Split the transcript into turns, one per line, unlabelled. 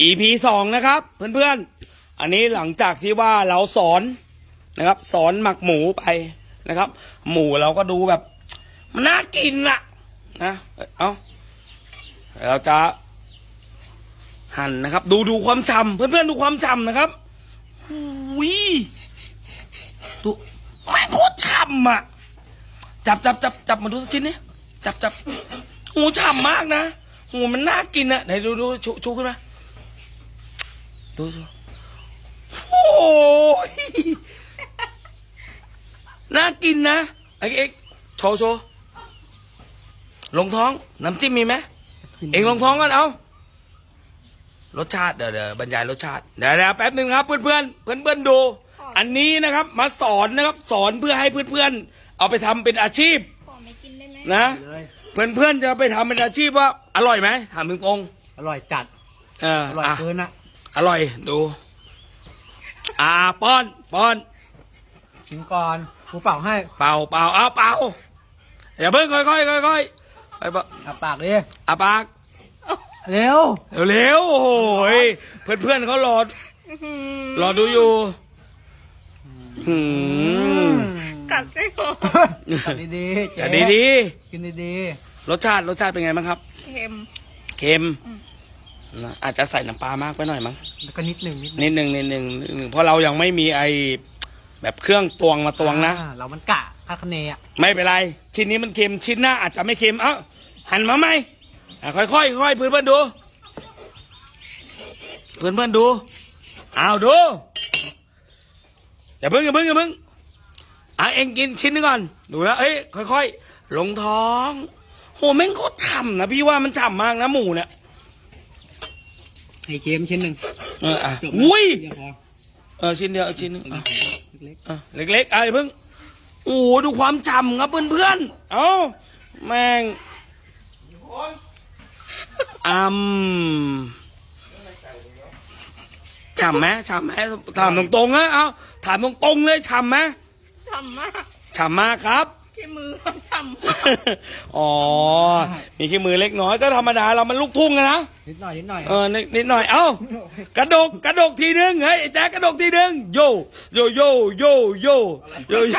EP สองนะครับ เพื่อนๆ อันนี้หลังจากที่ว่าเราสอนนะครับ สอนหมักหมูไปนะครับ หมูเราก็ดูแบบมันน่ากินอะนะเอาเราจะหั่นนะครับ ดูดูความฉ่ำเพื่อนๆดูความฉ่ำนะครับหูยดูแม่งโคตรฉ่ำอะจับจับจับจับมาดูสักชิ้นนี่จับจับหูฉ่ำมากนะ หูมันน่ากินอะไหนดูดูชูชูขึ้นมาดูดูโอ้ยน่ากินนะไอ้เอ็กโชว์โชว์ลงท้องน้ำจิ้มมีไหมเองลองท้องกันเอารสชาติเดี๋ยวเดี๋ยวบรรยายรสชาติเดี๋ยวเดี๋ยวแป๊บหนึ่งครับเพื่อนเพื่อนเพื่อนเพื่อนๆดู อันนี้นะครับมาสอนนะครับสอนเพื่อให้เพื่อนเพื่อนๆเอาไปทำเป็นอาชีพ
ขอไม่กินได้ไหม
นะ
เลย
เพื่อนเพื่อนๆจะไปทำเป็นอาชีพว่า อร่อยไหมถามตรง
อร่อยจัด
ๆเออ
อร่อย
อะ
เกินอะ
อร่อยดู อ่าป้อนป้อน
กินก่อนกูเป่าให้
เป่าเป่าเอาเป่าอย่าเพิ่งค่อยๆค่อยๆค่อยๆไปปะ
อาปากดิ
อาปาก
เร็ว
เร็วๆโอ้โหเพื่อนเพื่อนๆเขารอ
อื้อหือ
รอดูอยู่หืม
กัดไม่หมด
จัดดีๆเจ๊
แต่ดี
กินดี
ๆรสชาติรสชาติเป็นไงบ้างครับ
เค็ม
เค็ม
อืม
นะอาจจะใส่น้ำปลามากไปหน่อยมั้ง
ๆแล้วก็นิดหนึ่งนิดหนึ่ง
นิดหนึ่งนิดหนึ่งนิดหนึ่งเพราะเรายังไม่มีไอแบบเครื่องตวงมาตวงนะ
อ่าเรามันกะคาคะเนอะ
ไม่เป็นไรชิ้นนี้มันเค็มชิ้นหน้าอาจจะไม่เค็มเอ้าหันมาไหมอะค่อยๆค่อยๆเพื่อนเพื่อนๆดูเพื่อนเพื่อนๆดูเอาดูอย่าเพิ่งอย่าเพิ่งอย่าเพิ่งอะเองกินชิ้นนึงก่อนดูนะเอ้ยค่อยๆลงท้อง โหแม่งโคตรฉ่ำนะพี่ว่ามันฉ่ำมากนะหมูเนี่ย
ให้เจมชิ้นหนึ่ง
เอออะ
จบนะ
อุ้ย
เดี๋ยวพอ
เออชิ้นเดียวเอาชิ้นนึงอะ
เล็ก
อะเล็กๆอะอย่าเพิ่งโอ้โหดูความฉ่ำครับเพื่อนๆเอ้าแม่งอืมฉ่ำไหมฉ่ำไหมถามตรงๆนะเอ้าถามตรงๆเลยฉ่ำไหม
ฉ่ำมาก
ฉ่ำมากครับ
ที่มือฉ่ำมาก
อ๋อ มีขี้มือเล็กน้อยก็ธรรมดาเรามันลูกทุ่งอะนะ
ๆนิดหน่อยนิดหน่อย
เออนิดนิดหน่อย เอ้ากระดกกระดกทีนึงเฮ้ยไอ้แจ๊คกระดกทีนึงโยโยโยโยโยโยโย